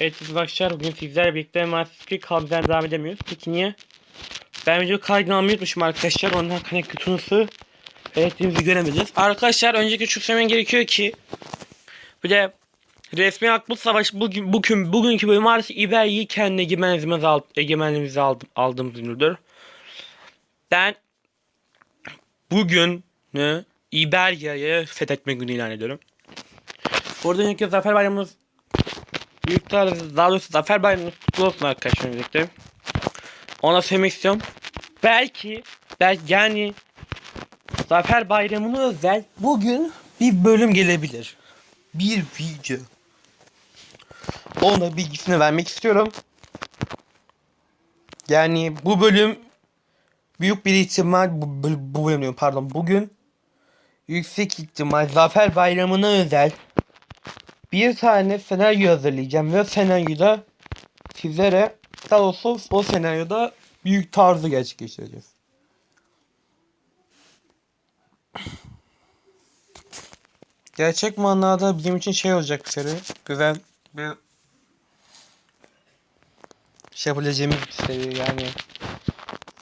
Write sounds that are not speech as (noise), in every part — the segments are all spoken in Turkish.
Evet arkadaşlar bugün sizlerle birlikte maalesef kabzden devam edemiyoruz. Peki niye? Ben video kaydını almayı unutmuşum arkadaşlar. Ondan kaynak kutunuzu ettiğimizi göremedik. Arkadaşlar önceki şu söylemem gerekiyor ki bir de resmi Akbul Savaş bugün, bugün bugünkü bölüm maalesef İberya'yı kendi egemenliğimize, ald, egemenliğimize aldım, aldığımız günüdür. Ben bugün ne İberya'yı fethetme günü ilan ediyorum. Burada önceki Zafer Bayramımız Büyük tarz, daha doğrusu Zafer Bayramınız kutlu olsun arkadaşlar birlikte. Ona söylemek istiyorum. Belki, belki yani Zafer Bayramı'na özel bugün bir bölüm gelebilir. Bir video. Ona bilgisini vermek istiyorum. Yani bu bölüm büyük bir ihtimal bu, bu bölüm diyorum, pardon bugün yüksek ihtimal Zafer Bayramı'na özel bir tane senaryo hazırlayacağım ve senaryoda sizlere daha o senaryoda büyük tarzı gerçekleştireceğiz. Gerçek manada bizim için şey olacak bir seri. Güzel bir şey yapabileceğimiz bir seri yani.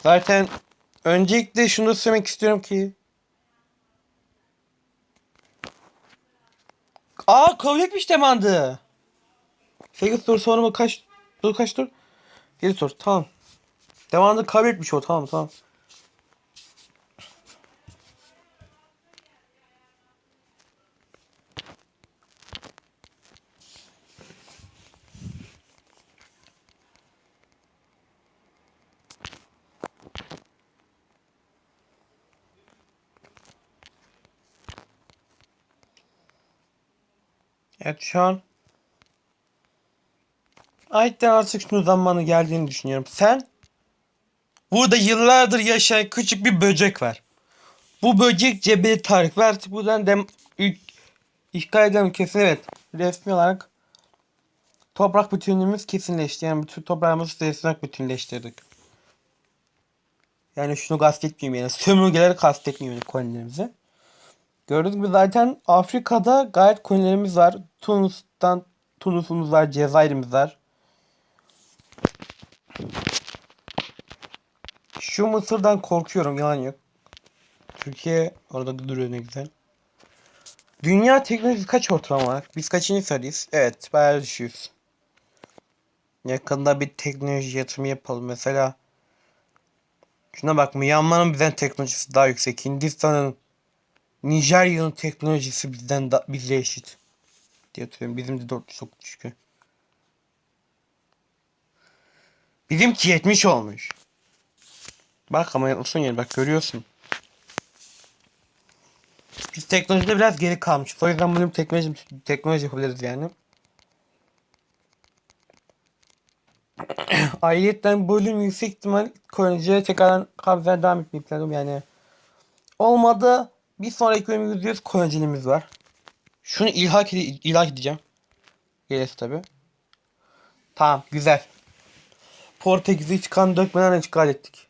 Zaten öncelikle şunu söylemek istiyorum ki Aa kabul etmiş demandı. 8 tur sonra mı kaç dur kaç tur? 7 tur tamam. Demandı kabul etmiş o tamam tamam. An Ayten artık şunun zamanı geldiğini düşünüyorum. Sen burada yıllardır yaşayan küçük bir böcek var. Bu böcek Cebeli Tarık ve artık buradan dem ilk işgal eden ülkesi evet resmi olarak toprak bütünlüğümüz kesinleşti. Yani bütün toprağımızı resmi olarak bütünleştirdik. Yani şunu kastetmiyorum yani sömürgeleri kastetmiyorum kolonilerimizi. Gördüğünüz gibi zaten Afrika'da gayet kolonilerimiz var. Tunus'tan Tunus'umuz var, Cezayir'imiz var. Şu Mısır'dan korkuyorum yalan yok. Türkiye orada duruyor ne güzel. Dünya teknolojisi kaç ortalama olarak? Biz kaçıncı sıradayız? Evet bayağı düşüyoruz. Yakında bir teknoloji yatırımı yapalım. Mesela şuna bak Myanmar'ın bizden teknolojisi daha yüksek. Hindistan'ın Nijerya'nın teknolojisi bizden da, bizle eşit. Diye hatırlıyorum. Bizim de 4 çok düşük. Bizimki 70 olmuş. Bak ama yanılsın yani bak görüyorsun. Biz teknolojide biraz geri kalmışız. O yüzden bunu teknoloji, teknoloji yapabiliriz yani. (coughs) Ayrıca bölüm yüksek ihtimal koloniye tekrardan kabzeden devam etmeyi planlıyorum yani. Olmadı bir sonraki bölüm yüzüyoruz koloniciğimiz var. Şunu ilhak, ede ilhak edeceğim. Gelirse tabi. Tamam güzel. Portekiz'i çıkan dökmeden işgal ettik.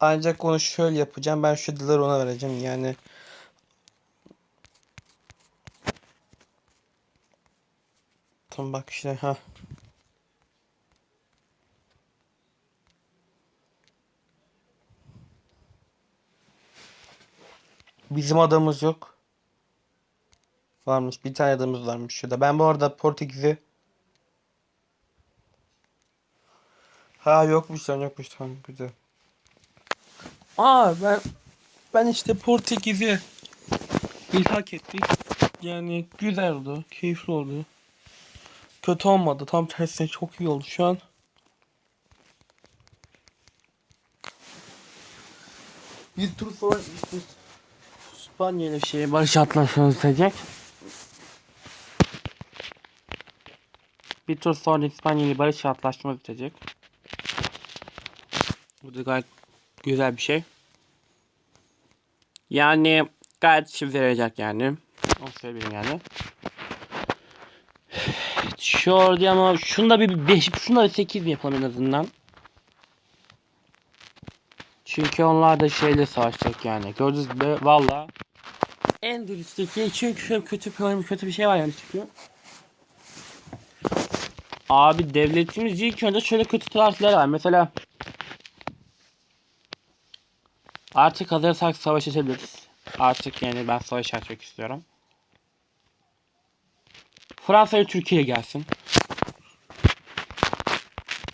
Ancak onu şöyle yapacağım. Ben şu adaları ona vereceğim. Yani Tamam bak işte ha. Bizim adamız yok. Varmış. Bir tane adamız varmış şurada. Ben bu arada Portekiz'i Ha yokmuş lan yokmuş tamam güzel. Aa ben ben işte Portekiz'i ilhak ettik. Yani güzel oldu, keyifli oldu. Kötü olmadı. Tam tersine çok iyi oldu şu an. Bir tur sonra işte İspanya ile şey barış antlaşması bitecek. Bir tur sonra İspanya ile barış antlaşması bitecek. Bu da gayet güzel bir şey. Yani gayet işimize yarayacak yani. Onu söyleyeyim yani. Orada ama şunda bir 5, şunda bir 8 mi yapalım en azından. Çünkü onlar da şeyle savaşacak yani. Gördünüz mü? Valla En dürüstteki çünkü kötü bir kötü bir şey var yani çünkü. Abi devletimiz ilk önce şöyle kötü tarihler var. Mesela artık hazırsak savaş açabiliriz. Artık yani ben savaş açmak istiyorum. Fransa ve Türkiye gelsin.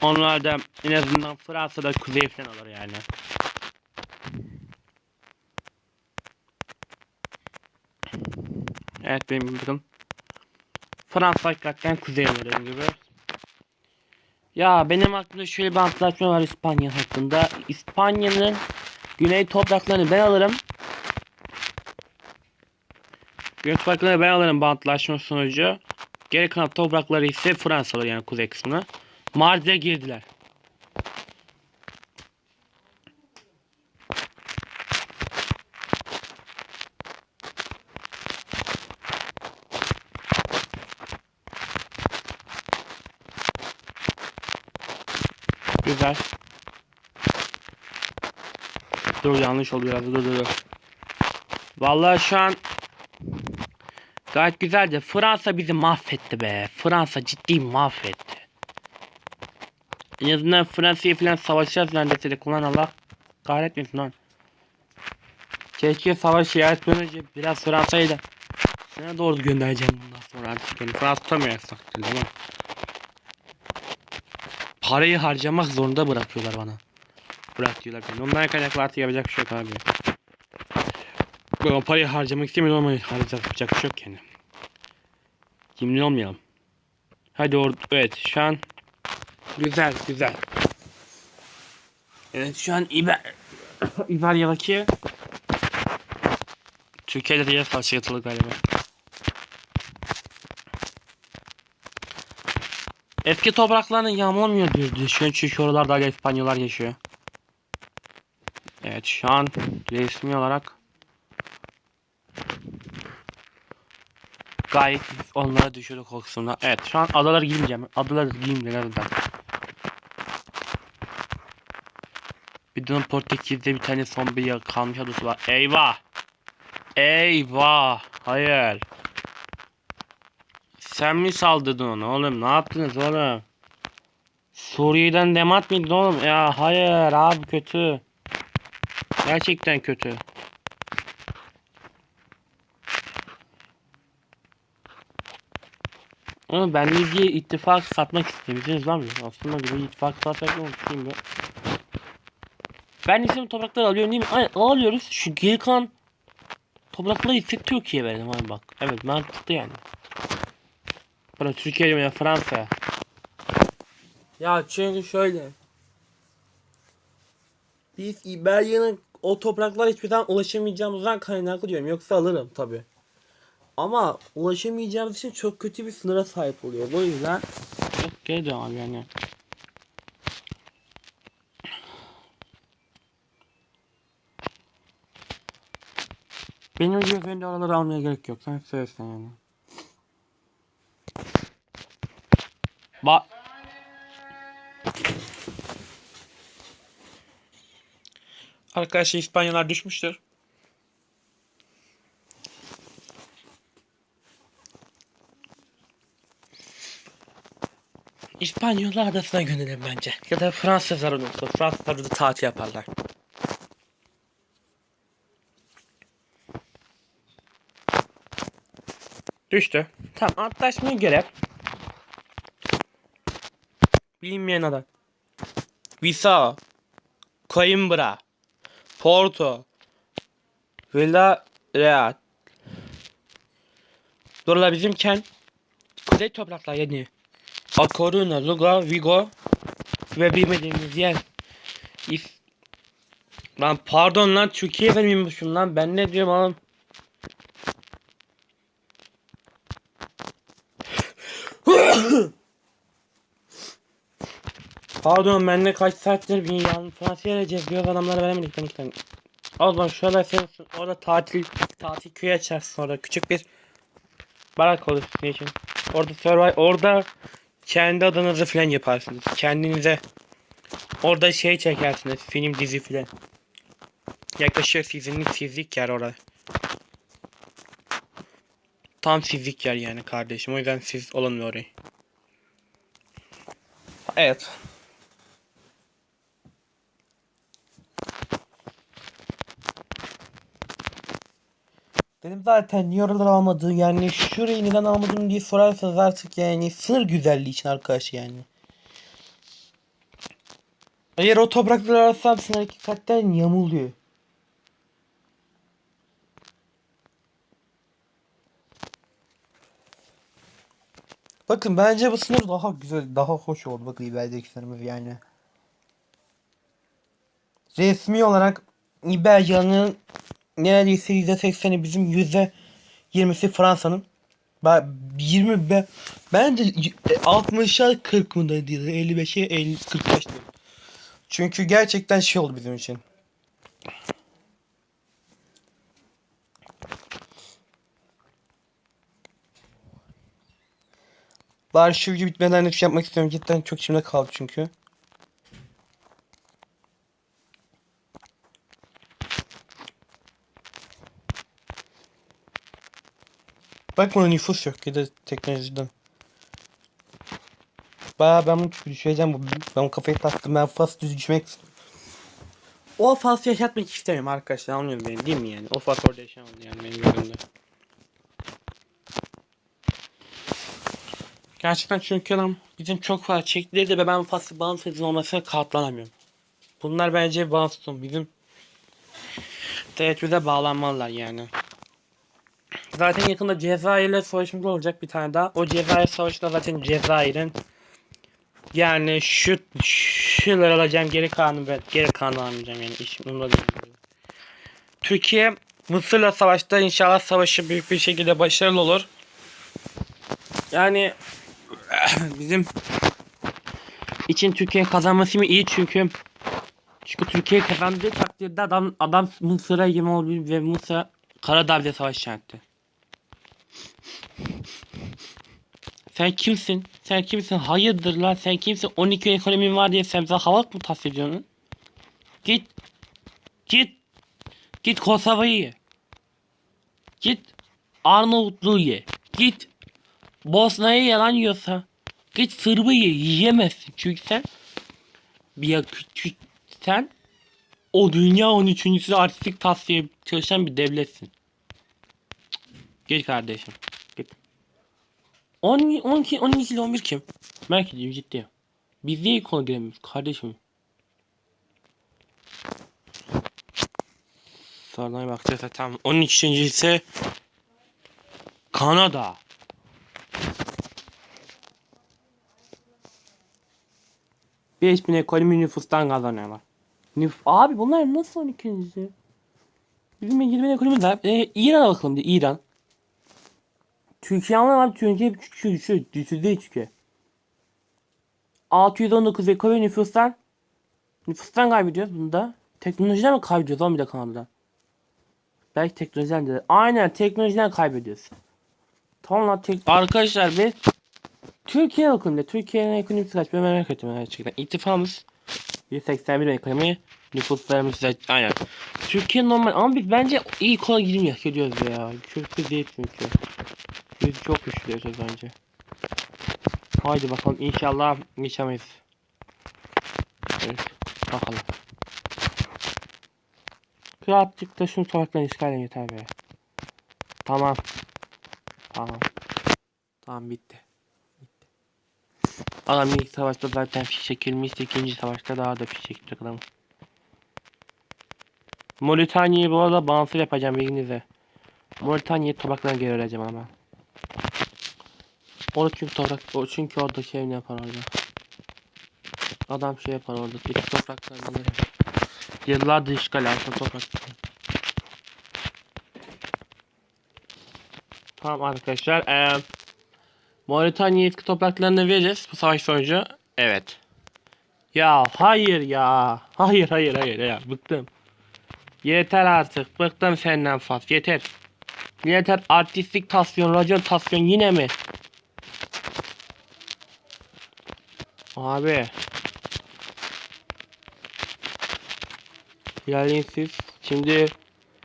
Onlar da en azından Fransa'da kuzey falan alır yani. Evet benim bildiğim. Fransa hakikaten kuzey alır gibi. Ya benim aklımda şöyle bir antlaşma var İspanya hakkında. İspanya'nın güney topraklarını ben alırım. Güney topraklarını ben alırım bu antlaşma sonucu. Geri kalan toprakları ise Fransa alır yani kuzey kısmını. Mardin'e girdiler. Güzel. Dur yanlış oldu biraz. Dur dur dur. Vallahi şu an gayet güzeldi. Fransa bizi mahvetti be. Fransa ciddi mahvetti. En azından Fransa'yı falan savaşacağız neredeyse de kullan Allah kahretmesin lan. Keşke savaş yaratmadan önce biraz Fransa'yı da sana doğru göndereceğim bundan sonra artık yani Fransa tutamıyorsak değil mi? Parayı harcamak zorunda bırakıyorlar bana. Bırak diyorlar beni. Ondan kaynaklı artık yapacak bir şey yok abi. Ben parayı harcamak istemiyorum ama harcayacak bir şey yok yani. Kimli olmayalım. Hadi or evet şu an güzel güzel. Evet şu an İber (coughs) İberya'daki Türkiye'de de yer karşı yatılı galiba. Eski topraklarını yağmalamıyor diyor düşünüyorum çünkü oralarda hala İspanyollar yaşıyor. Evet şu an resmi olarak gayet onlara düşürdük o. Evet şu an adalara girmeyeceğim. Adalara girmeyeceğim nereden? Bir de Portekiz'de bir tane son bir kalmış adası var. Eyvah! Eyvah! Hayır. Sen mi saldırdın onu oğlum? Ne yaptınız oğlum? Suriye'den demat mıydın oğlum? Ya hayır abi kötü. Gerçekten kötü. Ama ben Libya'ya ittifak satmak istemişsiniz lan. Aslında bir ittifak satmak mı düşünüyorum ben. Ben isim toprakları alıyorum değil mi? Aynen alıyoruz. Şu kalan toprakları ise Türkiye verdim abi bak. Evet mantıklı yani. Bana Türkiye diyorum ya Fransa. Ya çünkü şöyle. Biz İberya'nın o topraklara hiçbir zaman ulaşamayacağımızdan kaynaklı diyorum. Yoksa alırım tabi. Ama ulaşamayacağımız için çok kötü bir sınıra sahip oluyor. Bu yüzden çok geri devam yani. Benim gibi oraları almaya gerek yok. Sen söylesen yani. Arkadaşlar İspanyollar düşmüştür. İspanyollar adasına gönderelim bence. Ya da Fransızlar olursa. Fransızlar burada tatil yaparlar. Düştü. Tamam antlaşmaya göre Bilinmeyen ada. Visa. Coimbra. Porto. Villa Real. Buralar bizim kent. Kuzey topraklar yani. A Coruña, Lugo, Vigo ve bilmediğimiz yer. İf Lan pardon lan Türkiye vermiyormuşum lan ben ne diyorum oğlum. Pardon ben de kaç saattir bir yan Fransa'ya vereceğiz adamlara veremedik ben tane. O zaman şöyle sen orada tatil tatil köyü açarsın orada küçük bir barak olur ne için. Orada survive orada kendi adınızı falan yaparsınız. Kendinize orada şey çekersiniz film dizi falan. Yaklaşık sizin sizlik yer orada. tam sizlik yer yani kardeşim. O yüzden siz olamıyor orayı. Evet. Benim zaten niye oraları almadığı yani şurayı neden almadım diye sorarsanız artık yani sınır güzelliği için arkadaş yani. Eğer o toprakları arasam sınır hakikaten yamuluyor. Bakın bence bu sınır daha güzel, daha hoş oldu. Bakın İber'deki sınırımız yani. Resmi olarak İberya'nın neredeyse %80'i bizim %20'si Fransa'nın. Ben 20 be bence 60'a 40 mı da değil 55'e 50 45 değil. Çünkü gerçekten şey oldu bizim için. Bari şu video bitmeden bir şey yapmak istiyorum. Cidden çok içimde kaldı çünkü. Bak buna nüfus yok ya da teknolojiden. Baya ben bunu düşüreceğim. bu- Ben kafayı taktım. Ben fast düz düşmek. O fast yaşatmak istemiyorum arkadaşlar. Anlıyorsun beni değil mi yani? O fast orada yaşamadı yani benim gözümde. Gerçekten çünkü adam bizim çok fazla çektileri de ben faslı bağımsız olmasına katlanamıyorum. Bunlar bence bağımsız bizim devletimize bağlanmalılar yani. Zaten yakında Cezayir'le savaşımız olacak bir tane daha. O Cezayir savaşında zaten Cezayir'in yani şu şular alacağım geri kalanı ben geri kalanı almayacağım yani iş umurumda değil. Türkiye Mısır'la savaşta inşallah savaşı büyük bir şekilde başarılı olur. Yani (clears throat) bizim için Türkiye kazanması mı iyi çünkü çünkü Türkiye kazandığı takdirde adam adam Mısır'a yem olabilir ve Mısır Karadağ'da savaş etti. Sen kimsin? Sen kimsin? Hayırdır lan? Sen kimsin? 12 ekonomin var diye sen bize hava mı tahsil ediyorsun? Git. Git. Git Kosova'yı ye. Git. Arnavutluğu ye. Git. Bosna'yı yalan yiyorsa. Git Sırbı ye. Yiyemezsin. Çünkü sen bir ya küçük sen o dünya 13.sü artistik tasfiye çalışan bir devletsin. Git kardeşim. Git. 10, 12, 12 ile 11 kim? Merak ediyorum ciddi. Biz niye ilk ona giremiyoruz kardeşim? Sonradan bakacağız tamam. 12. ise Kanada. Beş bin ekonomi nüfustan kazanıyorlar. Nüf Abi bunlar nasıl 12. Bizim 20 bin ekonomi var. Ee, İran'a bakalım diye İran. Türkiye ama abi Türkiye şu şu düşürdü çünkü. 619 ekonomi nüfustan nüfustan kaybediyoruz bunda. Teknolojiden mi kaybediyoruz oğlum bir de Kanada'da? Belki teknolojiden de. Aynen teknolojiden kaybediyoruz. Tamam lan tek... Arkadaşlar biz Türkiye da Türkiye'nin ekonomisi kaç ben merak ettim gerçekten. İttifakımız 181 ekonomi nüfuslarımız da aynen. Türkiye normal ama biz bence iyi kola girmiyor ediyoruz ya. Kötü değil çünkü. Biz çok güçlüyüz bence. Haydi bakalım inşallah geçemeyiz. Evet bakalım. Birazcık da şunu sokaktan işgal yeter be. Tamam. Tamam. Tamam bitti. Bitti. Adam ilk savaşta zaten fiş çekilmişti. ikinci savaşta daha da fiş çekecek adam. Moritanya'yı bu arada bağımsız yapacağım bilginize. Moritanya'yı topraklarına geri vereceğim ama. Orada çünkü toprak, çünkü orada şey ne yapar orada. Adam şey yapar orada. İki topraklarını verir. Yıllardır işgal altında toprak. Tamam arkadaşlar. Eee Moritanya eski topraklarını vereceğiz bu savaş sonucu. Evet. Ya hayır ya. Hayır hayır hayır ya. Bıktım. Yeter artık. Bıktım senden faz. Yeter. Yeter artistik tasyon, racon tasyon yine mi? Abi. İlerleyin siz. Şimdi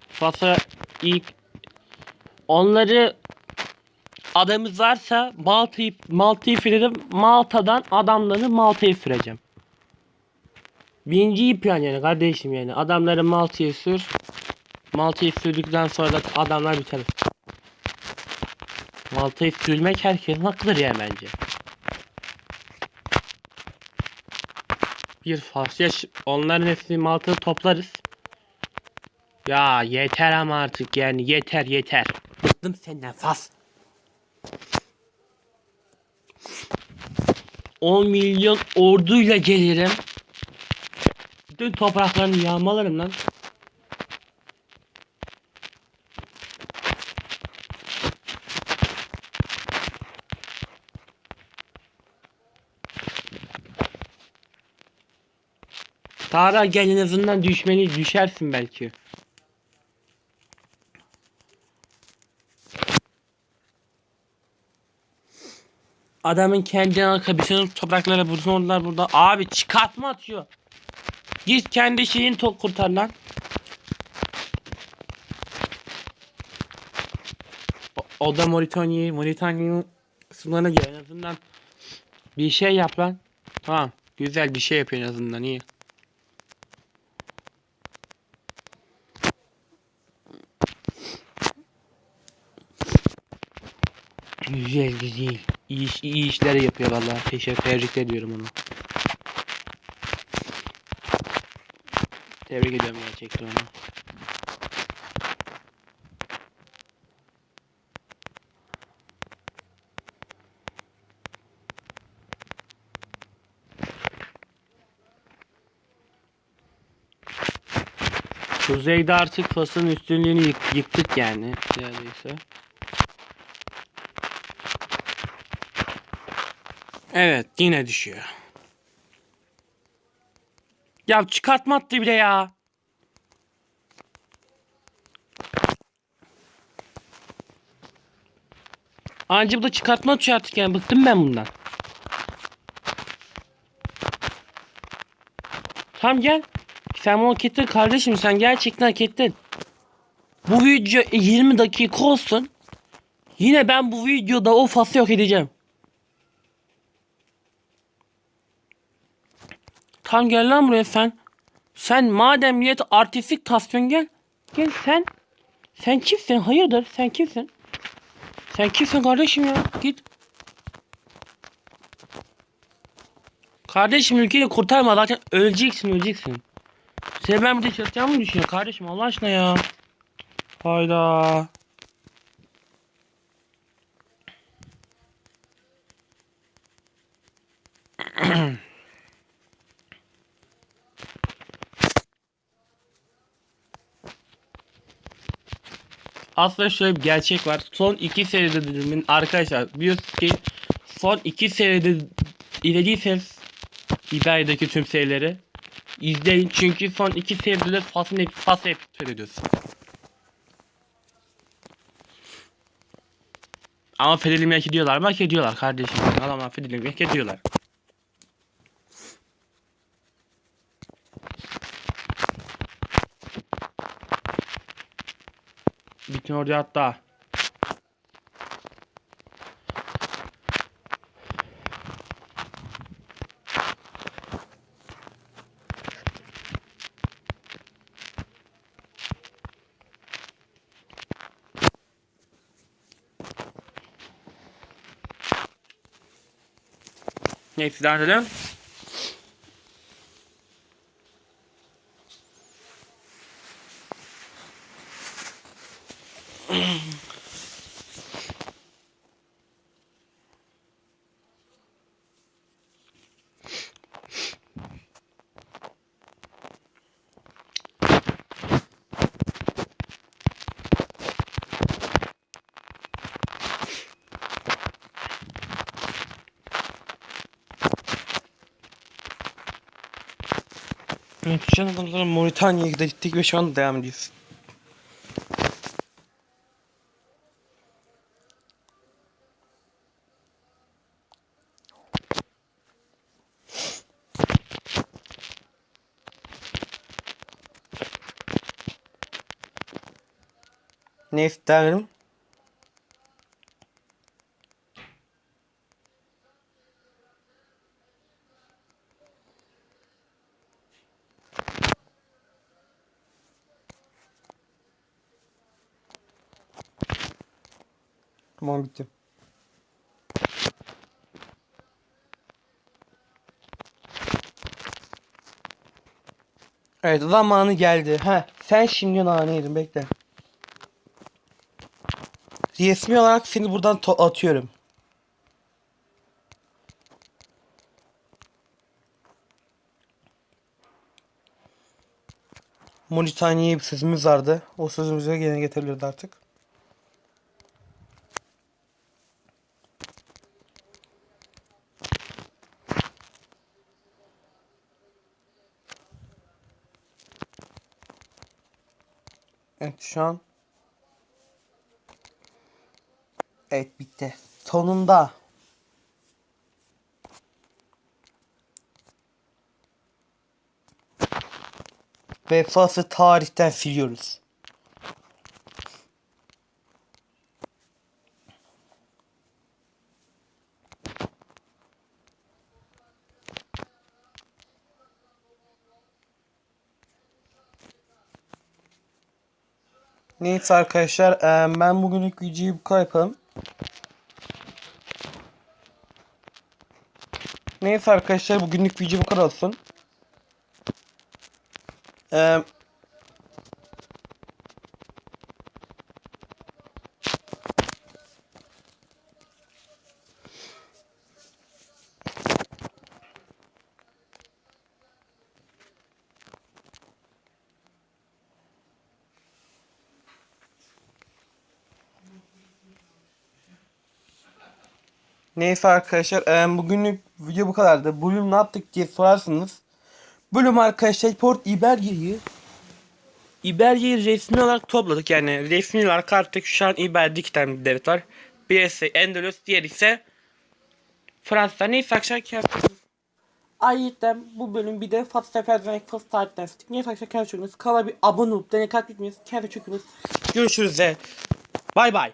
Fas'a ilk onları adamız varsa Malta'yı Malta'yı sürerim. Malta'dan adamları Malta'ya süreceğim. Birinci plan yani kardeşim yani. Adamları Malta'ya sür. Malta'yı sürdükten sonra da adamlar biter. Malta'yı sürmek herkesin hakkıdır ya bence. Bir ş- onların hepsini Malta'da toplarız. Ya yeter ama artık yani yeter yeter. Bıktım senden fas. 10 milyon orduyla gelirim. Bütün topraklarını yağmalarım lan. Tara gel en azından düşmeni düşersin belki. Adamın kendi bütün topraklara vursun onlar burada. Abi çıkartma atıyor. Git kendi şeyini to kurtar lan. O, o da Moritanya, Moritanya'nın kısımlarına gel en azından. Bir şey yap lan. Tamam. Güzel bir şey yapıyor en azından iyi. Güzel. İyi, iş, iyi işler yapıyor vallahi. Teşekkür tebrik ediyorum onu. Tebrik ediyorum gerçekten onu. Kuzeyde artık Fas'ın üstünlüğünü yık- yıktık yani neredeyse. Evet yine düşüyor. Ya çıkartma attı bile ya. Anca bu da çıkartma atıyor artık yani bıktım ben bundan. Tamam gel. Sen bunu hak ettin kardeşim sen gerçekten hak ettin. Bu video 20 dakika olsun. Yine ben bu videoda o faslı yok edeceğim. Tam gel lan buraya sen. Sen madem millet artistik tasvin gel. Gel sen. Sen kimsin? Hayırdır? Sen kimsin? Sen kimsin kardeşim ya? Git. Kardeşim ülkeyi kurtarma zaten öleceksin öleceksin. Sen ben burada çalışacağımı mı düşünüyorsun kardeşim Allah aşkına ya. Hayda. Aslında şöyle bir gerçek var. Son iki seride dilimin arkadaşlar biliyorsunuz ki son iki seride izlediyseniz İdarya'daki tüm serileri izleyin. Çünkü son iki seride de Fas'ın hep Fas'ı hep seyrediyorsun. Ama fedilimi hak ediyorlar mı? Hak ediyorlar kardeşim. Adamlar fedilimi hak ediyorlar. Bütün orada hatta. Neyse devam edelim. Evet, şu an adamlar Moritanya'ya gittik ve şu an devam ediyoruz. Neyse devam edelim. Tamam bitti. Evet zamanı geldi. Ha sen şimdi nane yedin bekle. Resmi olarak seni buradan atıyorum. Moritaniye'ye bir sözümüz vardı. O sözümüzü gene getirilirdi artık. Evet şu an Evet bitti. Sonunda. Ve Fas'ı tarihten siliyoruz. Neyse arkadaşlar eee, ben bugünlük videoyu bu kadar yapalım. Neyse arkadaşlar bugünlük video bu kadar olsun. Eee Neyse arkadaşlar bugünlük video bu kadardı. Bölüm ne yaptık diye sorarsınız. Bölüm arkadaşlar Port İberye'yi İberye'yi resmi olarak topladık. Yani resmi olarak artık şu an İberye'de iki tane devlet var. Birisi Endülüs, diğeri ise Fransa. Neyse arkadaşlar kendinize- Ayrıca bu bölüm bir de Fatih Sefer Zenek Fatih tarihten sıktık. Neyse arkadaşlar kendinize bakın. Kanala bir abone olup deney katletmeyiz. Kendinize çok iyi bakın. Görüşürüz. Bay bay.